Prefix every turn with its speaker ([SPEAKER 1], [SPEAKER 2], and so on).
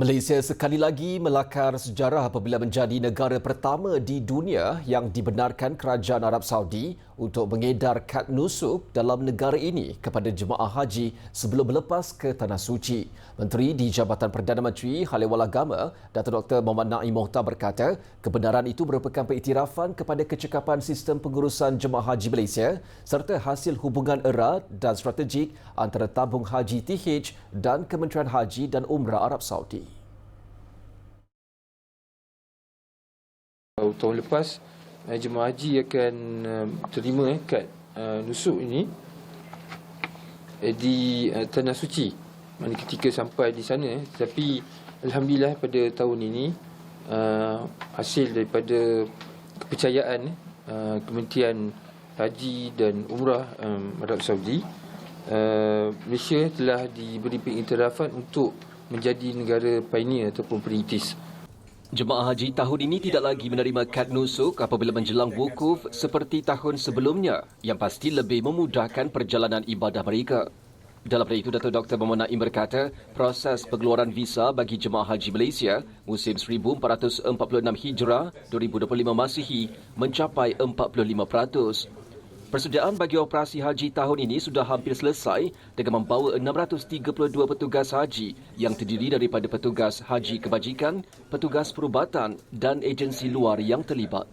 [SPEAKER 1] Malaysia sekali lagi melakar sejarah apabila menjadi negara pertama di dunia yang dibenarkan kerajaan Arab Saudi untuk mengedar kad nusuk dalam negara ini kepada jemaah haji sebelum melepas ke Tanah Suci. Menteri di Jabatan Perdana Menteri Hal Ehwal Agama, Datuk Dr. Muhammad Naim Mohtar berkata, kebenaran itu merupakan pengiktirafan kepada kecekapan sistem pengurusan jemaah haji Malaysia serta hasil hubungan erat dan strategik antara tabung haji TH dan Kementerian Haji dan Umrah Arab Saudi.
[SPEAKER 2] Tahun lepas uh, jemaah haji akan uh, terima eh, kad uh, nusuk ini uh, di uh, tanah suci mana ketika sampai di sana eh. tapi alhamdulillah pada tahun ini uh, hasil daripada kepercayaan eh, uh, Kementerian Haji dan Umrah um, Arab Saudi uh, Malaysia telah diberi pengiktirafan untuk menjadi negara pioneer ataupun perintis
[SPEAKER 1] Jemaah haji tahun ini tidak lagi menerima kad nusuk apabila menjelang wukuf seperti tahun sebelumnya yang pasti lebih memudahkan perjalanan ibadah mereka. Dalam pada itu, Datuk Dr. Muhammad Naim berkata, proses pengeluaran visa bagi jemaah haji Malaysia musim 1446 Hijrah 2025 Masihi mencapai 45%. Persediaan bagi operasi haji tahun ini sudah hampir selesai dengan membawa 632 petugas haji yang terdiri daripada petugas haji kebajikan, petugas perubatan dan agensi luar yang terlibat.